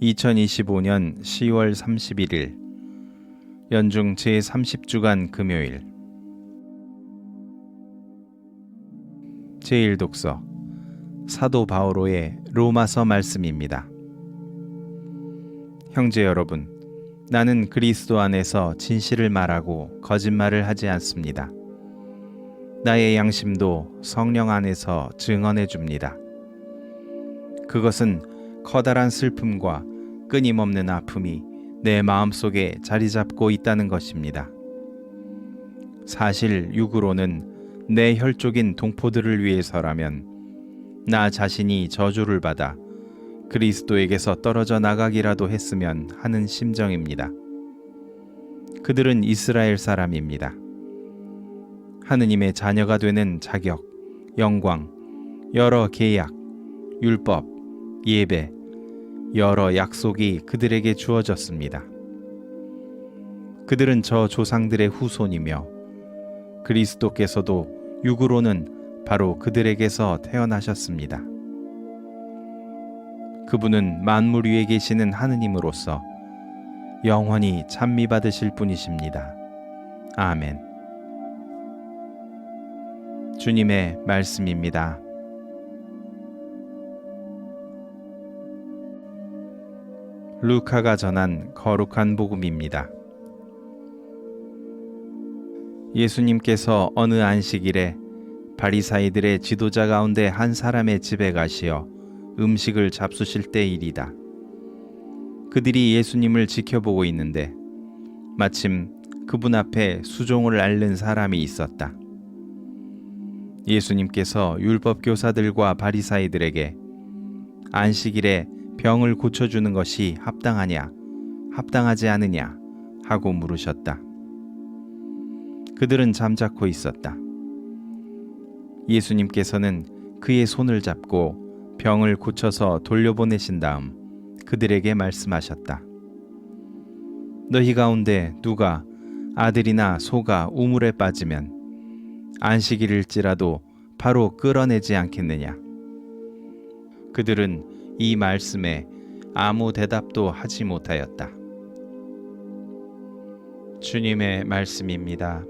2025년 10월 31일 연중 제30주간 금요일 제1독서 사도 바오로의 로마서 말씀입니다. 형제 여러분, 나는 그리스도 안에서 진실을 말하고 거짓말을 하지 않습니다. 나의 양심도 성령 안에서 증언해 줍니다. 그것은 커다란 슬픔과 끊임없는 아픔이 내 마음속에 자리 잡고 있다는 것입니다. 사실 육으로는 내 혈족인 동포들을 위해서라면 나 자신이 저주를 받아 그리스도에게서 떨어져 나가기라도 했으면 하는 심정입니다. 그들은 이스라엘 사람입니다. 하느님의 자녀가 되는 자격, 영광, 여러 계약, 율법, 예배, 여러 약속이 그들에게 주어졌습니다. 그들은 저 조상들의 후손이며 그리스도께서도 육으로는 바로 그들에게서 태어나셨습니다. 그분은 만물 위에 계시는 하느님으로서 영원히 찬미받으실 분이십니다. 아멘. 주님의 말씀입니다. 루카가 전한 거룩한 복음입니다. 예수님께서 어느 안식일에 바리사이들의 지도자 가운데 한 사람의 집에 가시어 음식을 잡수실 때 일이다. 그들이 예수님을 지켜보고 있는데 마침 그분 앞에 수종을 앓는 사람이 있었다. 예수님께서 율법 교사들과 바리사이들에게 안식일에 병을 고쳐주는 것이 합당하냐, 합당하지 않으냐 하고 물으셨다. 그들은 잠자코 있었다. 예수님께서는 그의 손을 잡고 병을 고쳐서 돌려보내신 다음 그들에게 말씀하셨다. 너희 가운데 누가 아들이나 소가 우물에 빠지면 안식일일지라도 바로 끌어내지 않겠느냐? 그들은 이 말씀에 아무 대답도 하지 못하였다. 주님의 말씀입니다.